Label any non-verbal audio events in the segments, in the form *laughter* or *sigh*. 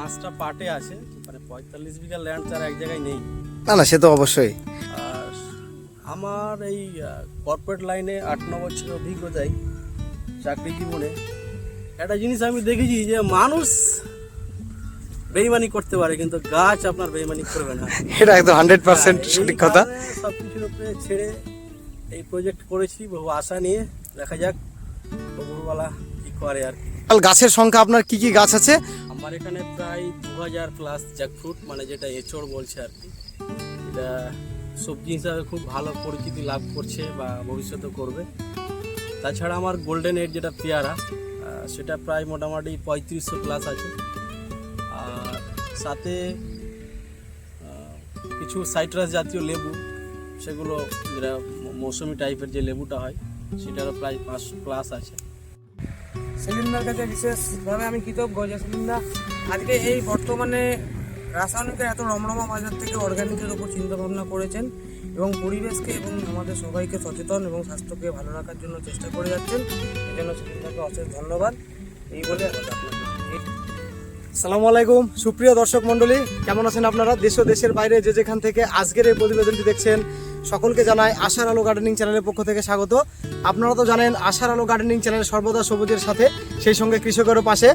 পাঁচটা পার্টে আছে মানে পঁয়তাল্লিশ বিঘা ল্যান্ড তার এক জায়গায় নেই। না না সে তো অবশ্যই। আর আমার এই কর্পোরেট লাইনে আট ন বছরের অভিজ্ঞতায় চাকরি জীবনে একটা জিনিস আমি দেখেছি যে মানুষ বেইমানি করতে পারে কিন্তু গাছ আপনার বেইমানি করবে না। *laughs* এটা একদম হান্ড্রেড পার্সেন্ট সঠিক কথা। সব কিছুর উপরে ছেড়ে এই প্রজেক্ট করেছি বহু আশা নিয়ে দেখা যাক প্রভুবালা কি করে আর কি। গাছের সংখ্যা আপনার কি কি গাছ আছে? আমার এখানে প্রায় দু হাজার প্লাস জ্যাকফ্রুট মানে যেটা এঁচড় বলছে আর কি। এটা সবজি হিসাবে খুব ভালো পরিচিতি লাভ করছে বা ভবিষ্যতে করবে। তাছাড়া আমার গোল্ডেন এড যেটা পেয়ারা সেটা প্রায় মোটামুটি পঁয়ত্রিশশো প্লাস আছে। আর সাথে কিছু সাইট্রাস জাতীয় লেবু, সেগুলো যেটা মৌসুমি টাইপের যে লেবুটা হয়, সেটারও প্রায় পাঁচশো প্লাস আছে। সেলিমদার কাছে বিশেষভাবে আমি কৃতজ্ঞ যে সেলিমদা আজকে এই বর্তমানে রাসায়নিকের এত রমরমা বাজার থেকে অর্গানিকের উপর চিন্তা ভাবনা করেছেন এবং পরিবেশকে এবং আমাদের সবাইকে সচেতন এবং স্বাস্থ্যকে ভালো রাখার জন্য চেষ্টা করে যাচ্ছেন এই জন্য সেলিমদাকে অশেষ ধন্যবাদ। এই বলে আপনাকে সালামু আলাইকুম, সুপ্রিয় দর্শক মণ্ডলী, কেমন আছেন আপনারা? দেশ ও দেশের বাইরে যে যেখান থেকে আজকের এই প্রতিবেদনটি দেখছেন সকলকে জানাই আশার আলো গার্ডেনিং চ্যানেলের পক্ষ থেকে স্বাগত। আপনারা তো জানেন, আশার আলো গার্ডেনিং চ্যানেল সর্বদা সবুজের সাথে, সেই সঙ্গে কৃষকেরও পাশে।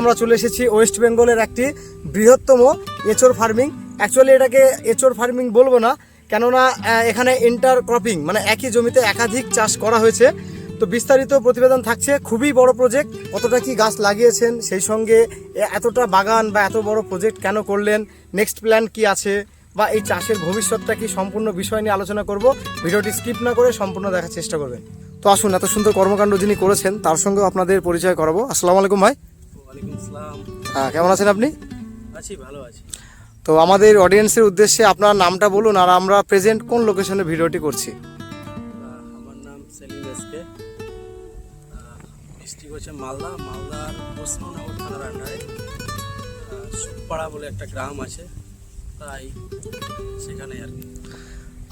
আমরা চলে এসেছি ওয়েস্ট বেঙ্গলের একটি বৃহত্তম এচোর ফার্মিং। অ্যাকচুয়ালি এটাকে এচোর ফার্মিং বলব না, কেননা এখানে ইন্টার ক্রপিং মানে একই জমিতে একাধিক চাষ করা হয়েছে। তো বিস্তারিত প্রতিবেদন থাকছে, খুবই বড় প্রজেক্ট কতটা কি গাছ লাগিয়েছেন, সেই সঙ্গে এতটা বাগান বা এত বড় প্রজেক্ট কেন করলেন নেক্সট প্ল্যান কি আছে, বা এই চাষের ভবিষ্যৎটা কি সম্পূর্ণ বিষয় নিয়ে আলোচনা করব। ভিডিওটি স্কিপ না করে সম্পূর্ণ দেখার চেষ্টা করবেন। তো আসুন, এত সুন্দর কর্মকাণ্ড যিনি করেছেন, তার সঙ্গেও আপনাদের পরিচয় করাবো। আসসালামু আলাইকুম ভাই। হ্যাঁ কেমন আছেন আপনি? আছি ভালো আছি। তো আমাদের অডিয়েন্সের উদ্দেশ্যে আপনার নামটা বলুন আর আমরা প্রেজেন্ট কোন লোকেশনে ভিডিওটি করছি? আমার নাম সেলিম এসকে। ডিস্ট্রিক্ট হচ্ছে মালদা মালদার পশ্চিমনগর থানার আন্ডারে। সুপাড়া বলে একটা গ্রাম আছে তাই সেখানে আর কি।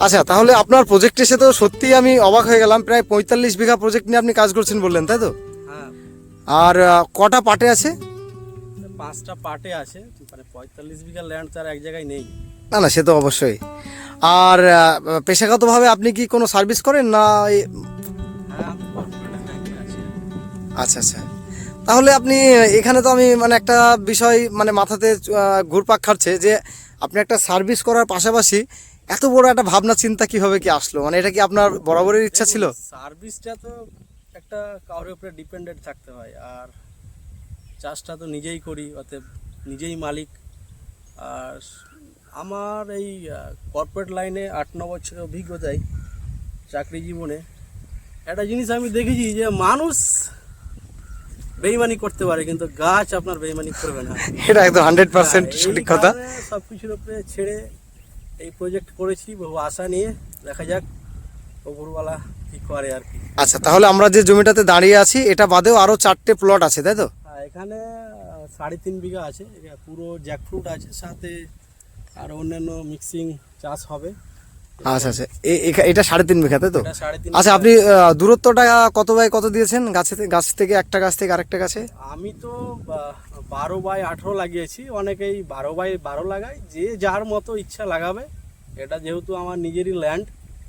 আচ্ছা তাহলে আপনার প্রজেক্ট এসে তো সত্যিই আমি অবাক হয়ে গেলাম। প্রায় পঁয়তাল্লিশ বিঘা প্রজেক্ট নিয়ে আপনি কাজ করছেন বললেন তাই তো? আর কটা পার্টে আছে? পাঁচটা পার্টে আছে মানে পঁয়তাল্লিশ বিঘা ল্যান্ড তার এক জায়গায় নেই। না না সে তো অবশ্যই। আর পেশাগতভাবে আপনি কি কোনো সার্ভিস করেন না হ্যাঁ আচ্ছা আচ্ছা। তাহলে আপনি এখানে তো আমি মানে একটা বিষয় মানে মাথাতে ঘুরপাক খাচ্ছে যে আপনি একটা সার্ভিস করার পাশাপাশি এত বড় একটা ভাবনা চিন্তা কীভাবে কি আসলো? মানে এটা কি আপনার বরাবরের ইচ্ছা ছিল? সার্ভিসটা তো একটা কারোর উপরে ডিপেন্ডেন্ট থাকতে হয় আর চাষটা তো নিজেই করি অতএব নিজেই মালিক। আর আমার এই কর্পোরেট লাইনে আট ন বছরের অভিজ্ঞতায় চাকরি জীবনে একটা জিনিস আমি দেখেছি যে মানুষ বেইমানি করতে পারে কিন্তু গাছ আপনার বেইমানি করবে না। *laughs* এটা একদম হান্ড্রেড পার্সেন্ট হ্যাঁ, সঠিক কথা। সব কিছুর উপরে ছেড়ে এই প্রজেক্ট করেছি বহু আশা নিয়ে। দেখা যাক ওপরওয়ালা কি করে আর কি? আচ্ছা তাহলে আমরা যে জমিটাতে দাঁড়িয়ে আছি এটা বাদেও আরও চারটে প্লট আছে তাই তো? আর এখানে সাড়ে তিন বিঘা আছে। পুরো জ্যাকফ্রুট আছে সাথে আর অন্যান্য মিক্সিং চাষ হবে। আচ্ছা আচ্ছা এটা সাড়ে তিন বিঘা তাই তো? আচ্ছা আপনি দূরত্বটা কত বাই কত দিয়েছেন? গাছে গাছ থেকে একটা গাছ থেকে আরেকটা গাছে? আমি তো বারো বাই আঠেরো লাগিয়েছি। অনেকেই বারো বাই বারো লাগায়। যে যার মতো ইচ্ছা লাগাবে এটা যেহেতু আমার নিজেরই ল্যান্ড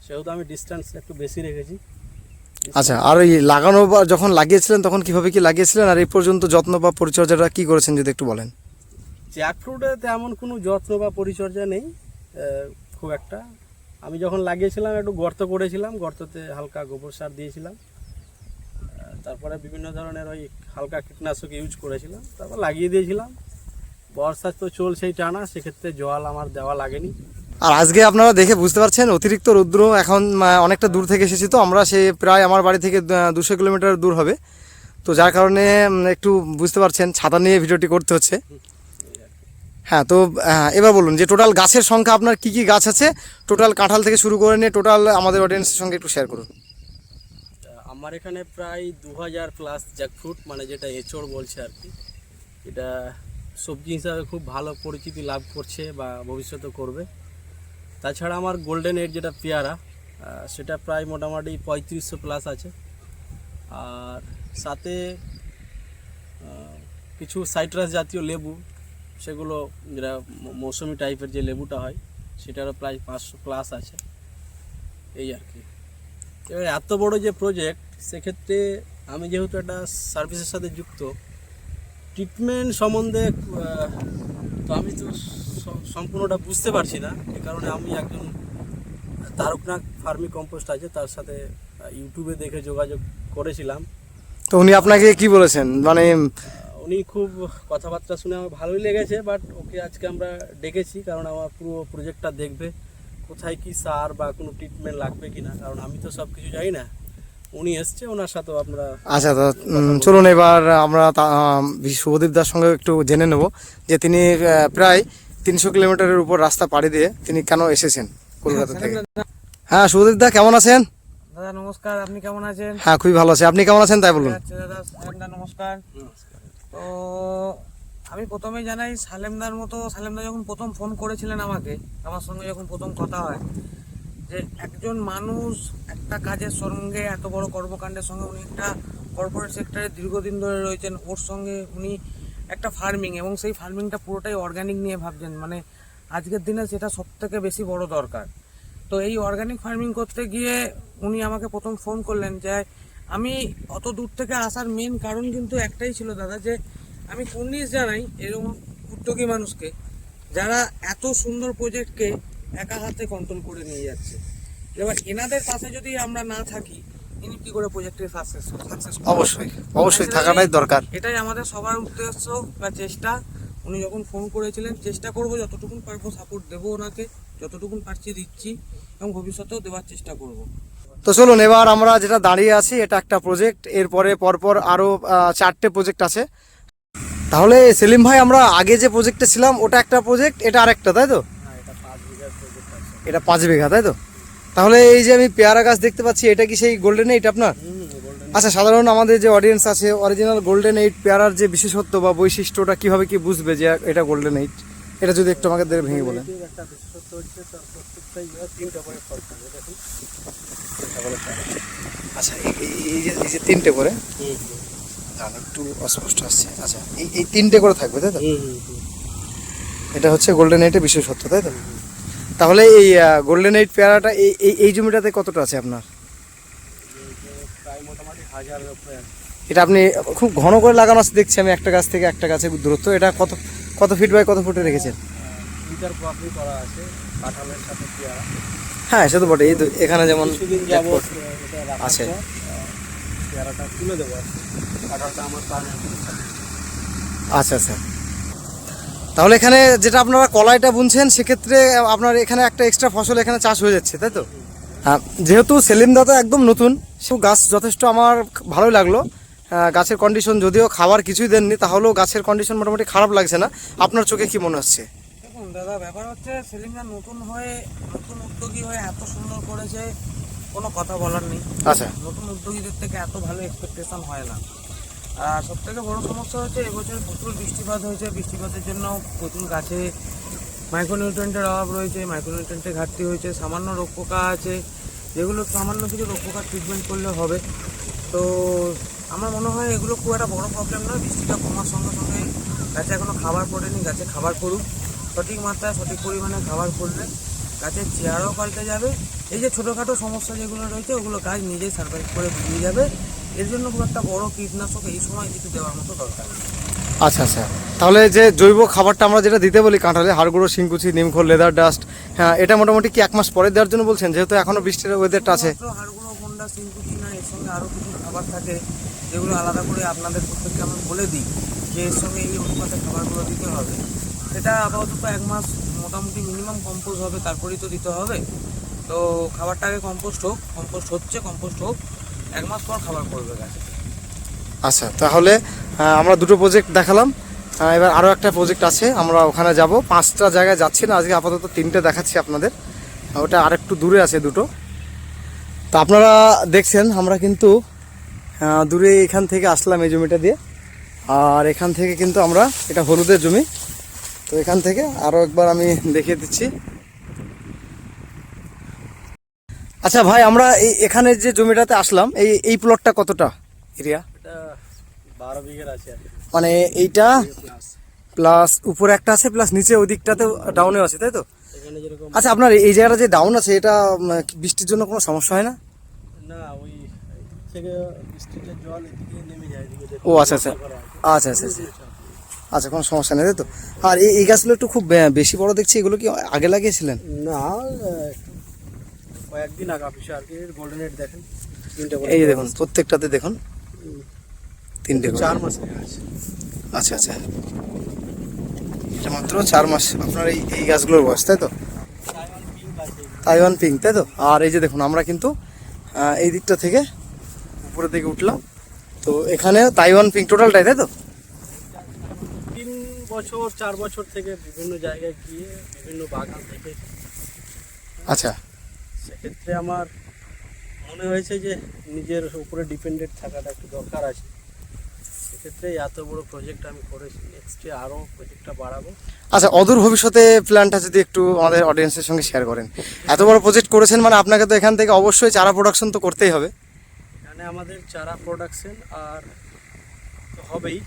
সেহেতু আমি ডিস্টেন্স একটু বেশি রেখেছি। আচ্ছা আর ওই লাগানো বা যখন লাগিয়েছিলেন তখন কীভাবে কি লাগিয়েছিলেন? আর এই পর্যন্ত যত্ন বা পরিচর্যাটা কি করেছেন যদি একটু বলেন? জ্যাকফ্রুটে তেমন কোনো যত্ন বা পরিচর্যা নেই খুব একটা। আমি যখন লাগিয়েছিলাম একটু গর্ত করেছিলাম গর্ততে হালকা গোবর সার দিয়েছিলাম। তারপরে বিভিন্ন ধরনের ওই হালকা কীটনাশক ইউজ করেছিলাম তারপর লাগিয়ে দিয়েছিলাম। বর্ষা তো চলছেই টানা সেক্ষেত্রে জল আমার দেওয়া লাগেনি। আর আজকে আপনারা দেখে বুঝতে পারছেন, অতিরিক্ত রৌদ্র এখন অনেকটা দূর থেকে এসেছি তো, আমরা সে প্রায় আমার বাড়ি থেকে দুশো কিলোমিটার দূর হবে। তো যার কারণে একটু বুঝতে পারছেন, ছাতা নিয়ে ভিডিওটি করতে হচ্ছে। হ্যাঁ তো এবার বলুন যে টোটাল গাছের সংখ্যা, আপনার কি কি গাছ আছে? টোটাল কাঁঠাল থেকে শুরু করে নিয়ে টোটাল আমাদের অডিয়েন্সের সঙ্গে একটু শেয়ার করুন। আমার এখানে প্রায় দু হাজার প্লাস জ্যাকফ্রুট মানে যেটা এঁচড় বলছে আর কি। এটা সবজি হিসাবে খুব ভালো পরিচিতি লাভ করছে বা ভবিষ্যতে করবে। তাছাড়া আমার গোল্ডেন এইট যেটা পেয়ারা সেটা প্রায় মোটামুটি পঁয়ত্রিশশো প্লাস আছে। আর সাথে কিছু সাইট্রাস জাতীয় লেবু, সেগুলো যেটা মৌসুমি টাইপের যে লেবুটা হয়, সেটারও প্রায় পাঁচশো প্লাস আছে। এই আর কি। এবার এত বড় যে প্রজেক্ট সেক্ষেত্রে আমি যেহেতু একটা সার্ভিসের সাথে যুক্ত ট্রিটমেন্ট সম্বন্ধে তো আমি তো সম্পূর্ণটা বুঝতে পারছি না। এ কারণে আমি একজন তারকনাথ ফার্মি কম্পোস্ট আছে তার সাথে ইউটিউবে দেখে যোগাযোগ করেছিলাম। তো উনি আপনাকে কি বলেছেন? মানে উনি খুব কথাবার্তা শুনে আমার ভালোই লেগেছে বাট ওকে আজকে আমরা ডেকেছি কারণ আমার পুরো প্রজেক্টটা দেখবে কোথায় কি সার বা কোনো ট্রিটমেন্ট লাগবে কি না কারণ আমি তো সব কিছু জানি না। উনি এসছে ওনার সাথেও আমরা আচ্ছা তো চলুন এবার আমরা শুভদীপ দার সঙ্গে একটু জেনে নেব যে তিনি প্রায় তিনশো কিলোমিটারের উপর রাস্তা পাড়ি দিয়ে তিনি কেন এসেছেন কলকাতা থেকে? হ্যাঁ সুদীপ দা কেমন আছেন? দাদা নমস্কার। আপনি কেমন আছেন? হ্যাঁ খুবই ভালো আছে। আপনি কেমন আছেন তাই বলুন। আচ্ছা দাদা নমস্কার। তো আমি প্রথমেই জানাই সালেমদার মতো সালেমদা যখন প্রথম ফোন করেছিলেন আমাকে আমার সঙ্গে যখন প্রথম কথা হয় যে একজন মানুষ একটা কাজের সঙ্গে এত বড় কর্মকাণ্ডের সঙ্গে উনি একটা কর্পোরেট সেক্টরে দীর্ঘদিন ধরে রয়েছেন ওর সঙ্গে উনি একটা ফার্মিং এবং সেই ফার্মিংটা পুরোটাই অর্গানিক নিয়ে ভাবছেন। মানে আজকের দিনে সেটা সব থেকে বেশি বড় দরকার। তো এই অর্গানিক ফার্মিং করতে গিয়ে উনি আমাকে প্রথম ফোন করলেন যে, আমি অত দূর থেকে আসার মেন কারণ কিন্তু একটাই ছিল দাদা যে, আমি কুর্নিশ জানাই এরকম উদ্যোগী মানুষকে, যারা এত সুন্দর প্রজেক্টকে একা হাতে কন্ট্রোল করে নিয়ে যাচ্ছে। এবার এনাদের পাশে যদি আমরা না থাকি ইনি কি করে প্রজেক্টের সাকসেস সাকসেস অবশ্যই অবশ্যই থাকাটাই দরকার। এটাই আমাদের সবার উদ্দেশ্য বা চেষ্টা। উনি যখন ফোন করেছিলেন চেষ্টা করব যতটুকুন পারব সাপোর্ট দেবো ওনাকে যতটুকুন পারছি দিচ্ছি এবং ভবিষ্যতেও দেওয়ার চেষ্টা করব। তো চলুন এবার আমরা যেটা দাঁড়িয়ে আছি এটা একটা প্রজেক্ট এরপরে পরপর আরও চারটে প্রজেক্ট আছে। তাহলে সেলিম ভাই আমরা আগে যে প্রজেক্টে ছিলাম ওটা একটা প্রজেক্ট এটা আরেকটা তাই তো? হ্যাঁ এটা পাঁচ বিঘার প্রজেক্ট এটা পাঁচ বিঘা তাই তো? তাহলে এই যে আমি পেয়ারা গাছ দেখতে পাচ্ছি এটা কি সেই গোল্ডেন এইট আপনার? আচ্ছা সাধারণ আমাদের যে অডিয়েন্স আছে অরিজিনাল গোল্ডেন এইট পেয়ারার যে বিশেষত্ব বা বৈশিষ্ট্যটা কীভাবে কি বুঝবে যে এটা গোল্ডেন এইট এটা যদি একটু আমাকে ভেঙে বলেন। করে ফল আচ্ছা এই- যে এই যে তিনটে করে? একটু অস্পষ্ট আসছে। আচ্ছা এই এই তিনটে করে থাকবে তাই তো? এটা হচ্ছে গোল্ডেন এইটের বিশেষত্ব তাই তো? তাহলে এই গোল্ডেন এইট পেয়ারাটা এই এই- জমিটাতে কতটা আছে আপনার? এটা আপনি খুব ঘন করে লাগানো আছে দেখছি আমি একটা গাছ থেকে একটা গাছের দূরত্ব। এটা কত কত ফিট বাই কত ফুটে রেখেছেন? করা আছে কাঁঠালের সাথে পেয়ারা হ্যাঁ সে তো বটে এই তো এখানে যেমন আছে। পেয়ারাটা তুলে দেবো। কাঁঠালটা আমার আচ্ছা আচ্ছা। তাহলে এখানে যেটা আপনারা কলাইটা বুনছেন সেক্ষেত্রে আপনার এখানে একটা এক্সট্রা ফসল এখানে চাষ হয়ে যাচ্ছে তাই তো? হ্যাঁ যেহেতু সেলিম দাদা একদম নতুন সে গাছ যথেষ্ট আমার ভালোই লাগল। গাছের কন্ডিশন যদিও খাবার কিছুই দেননি তাহলেও গাছের কন্ডিশন মোটামুটি খারাপ লাগছে না। আপনার চোখে কি মনে হচ্ছে? দেখুন দাদা ব্যাপার হচ্ছে সেলিমরা নতুন হয়ে নতুন উদ্যোগী হয়ে এত সুন্দর করেছে কোনো কথা বলার নেই। আচ্ছা। নতুন উদ্যোগীদের থেকে এত ভালো এক্সপেকটেশন হয় না। আর সব থেকে বড় সমস্যা হচ্ছে এবছর প্রচুর বৃষ্টিপাত হয়েছে। বৃষ্টিপাতের জন্য প্রচুর গাছে মাইক্রোনিউট্রেন্টের অভাব রয়েছে মাইক্রোনিউট্রেন্টের ঘাটতি হয়েছে, সামান্য রোগ পোকা আছে, যেগুলো সামান্য কিছু রোগ পোকার ট্রিটমেন্ট করলে হবে। তো আমার মনে হয় এগুলো খুব একটা বড় প্রবলেম নয়, বৃষ্টিটা কমার সঙ্গে সঙ্গে গাছে এখনও খাবার পড়েনি, গাছে খাবার পড়ুক। সঠিক মাত্রায়, সঠিক পরিমাণে খাবার পড়লে গাছের চেয়ারও পাল্টে যাবে। এই যে ছোটোখাটো সমস্যা যেগুলো রয়েছে, ওগুলো গাছ নিজেই সার্ভাইভ করে বেরিয়ে যাবে। এর জন্য খুব একটা বড় কীটনাশক এই সময় কিছু দেওয়ার মতো দরকার নেই। আচ্ছা আচ্ছা। তাহলে যে জৈব খাবারটা আমরা যেটা দিতে বলি কাঁঠালে হাড়গুঁড়ো শিংকুচি নিমখোল লেদার ডাস্ট হ্যাঁ এটা মোটামুটি কি এক মাস পরে দেওয়ার জন্য বলছেন? যেহেতু এখনও বৃষ্টির ওয়েদারটা আছে। হাড়গুঁড়ো গন্ডা সিনকুচি না এর সঙ্গে আরও কিছু খাবার থাকে যেগুলো আলাদা করে আপনাদের প্রত্যেককে আমি বলে দিই যে এর সঙ্গে এই অনুপাতে খাবারগুলো দিতে হবে। সেটা আপাতত এক মাস মোটামুটি মিনিমাম কম্পোজ হবে তারপরেই তো দিতে হবে। তো খাবারটা আগে কম্পোস্ট হোক কম্পোস্ট হচ্ছে কম্পোস্ট হোক এক মাস পর খাবার আচ্ছা তাহলে আমরা দুটো প্রজেক্ট দেখালাম। এবার আরও একটা প্রজেক্ট আছে, আমরা ওখানে যাব। পাঁচটা জায়গায় যাচ্ছি না, আজকে আপাতত তিনটে দেখাচ্ছি আপনাদের। ওটা আরেকটু দূরে আছে দুটো। তো আপনারা দেখছেন, আমরা কিন্তু দূরে এখান থেকে আসলাম এই জমিটা দিয়ে। আর এখান থেকে কিন্তু আমরা, এটা হলুদের জমি। তো এখান থেকে আরও একবার আমি দেখিয়ে দিচ্ছি। আচ্ছা ভাই আমরা এই এখানে যে জমিটাতে আসলাম এই এই প্লটটা কতটা? এরিয়া? বারো বিঘের আছে মানে এইটা প্লাস উপরে একটা আছে প্লাস নিচে ওই দিকটাতেও ডাউনে আছে তাই তো? আচ্ছা আপনার এই জায়গাটা যে ডাউন আছে এটা বৃষ্টির জন্য কোনো সমস্যা হয় না? ওই ও আচ্ছা আচ্ছা। আচ্ছা আচ্ছা আচ্ছা। আচ্ছা কোনো সমস্যা নেই তাই তো? আর এই গাছগুলো একটু খুব বেশি বড় দেখছি এগুলো কি আগে লাগিয়েছিলেন? না কয়েকদিন আগে অফিসে আর কি গোল্ডেন এড দেখেন তিনটে এই যে দেখুন প্রত্যেকটাতে দেখুন তিনটে চার মাস আচ্ছা আচ্ছা। এটা মাত্র চার মাস। আপনার এই এই গাছগুলোর বয়স তাই তো? তাইওয়ান পিঙ্ক তাই তো? আর এই যে দেখুন আমরা কিন্তু এই দিকটা থেকে উপরের দিকে উঠলাম। তো এখানে তাইওয়ান পিঙ্ক টোটালটাই তাই তো? তিন বছর চার বছর থেকে বিভিন্ন জায়গায় গিয়ে বিভিন্ন বাগান থেকে আচ্ছা। সেক্ষেত্রে আমার মনে হয়েছে যে নিজের উপরে ডিপেন্ডেন্ট থাকাটা একটু দরকার আছে। সেক্ষেত্রে এত বড় প্রজেক্ট আমি করেছি নেক্সট নেক্সটে আরও প্রজেক্টটা বাড়াবো। আচ্ছা অদূর ভবিষ্যতে প্ল্যানটা যদি একটু আমাদের অডিয়েন্সের সঙ্গে শেয়ার করেন। এত বড় প্রজেক্ট করেছেন মানে আপনাকে তো এখান থেকে অবশ্যই চারা প্রোডাকশন তো করতেই হবে। এখানে আমাদের চারা প্রোডাকশন আর তো হবেই।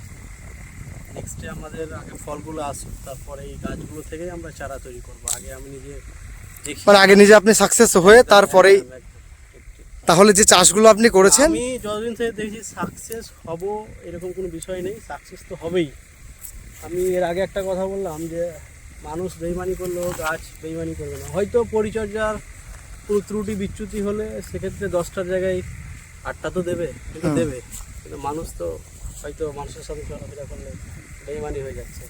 নেক্সটে আমাদের আগে ফলগুলো আসুক তারপরে এই গাছগুলো থেকেই আমরা চারা তৈরি করব। আগে আমি নিজে মানে আগে নিজে আপনি সাকসেস হয়ে তারপরেই। তাহলে যে চাষগুলো আপনি করেছেন আমি যতদিন থেকে দেখছি সাকসেস হব এরকম কোনো বিষয় নেই সাকসেস তো হবেই। আমি এর আগে একটা কথা বললাম যে মানুষ বেইমানি করলেও গাছ বেইমানি করবে না। হয়তো পরিচর্যার কোনো ত্রুটি বিচ্যুতি হলে সেক্ষেত্রে দশটার জায়গায় আটটা তো দেবে দেবে। কিন্তু মানুষ তো হয়তো মানুষের সাথে চলাফেরা করলে বেইমানি হয়ে যাচ্ছে।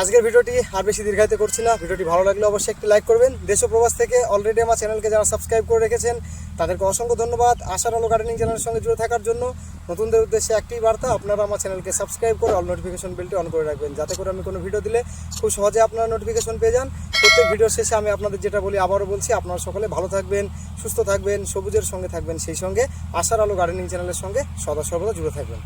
আজকের ভিডিওটি আর বেশি দীর্ঘায়িত করছি না। ভিডিওটি ভালো লাগলে অবশ্যই একটি লাইক করবেন। দেশ ও প্রবাস থেকে অলরেডি আমার চ্যানেলকে যারা সাবস্ক্রাইব করে রেখেছেন, তাদেরকে অসংখ্য ধন্যবাদ। আশার আলো গার্ডেনিং চ্যানেলের সঙ্গে জুড়ে থাকার জন্য নতুনদের উদ্দেশ্যে একটি বার্তা, আপনারা আমার চ্যানেলকে সাবস্ক্রাইব করে অল নোটিফিকেশন বেলটি অন করে রাখবেন। যাতে করে আমি কোনো ভিডিও দিলে খুব সহজে আপনারা নোটিফিকেশন পেয়ে যান। প্রত্যেক ভিডিওর শেষে আমি আপনাদের যেটা বলি, আবারও বলছি, আপনারা সকলে ভালো থাকবেন, সুস্থ থাকবেন, সবুজের সঙ্গে থাকবেন। সেই সঙ্গে আশার আলো গার্ডেনিং চ্যানেলের সঙ্গে সদা সর্বদা জুড়ে থাকবেন।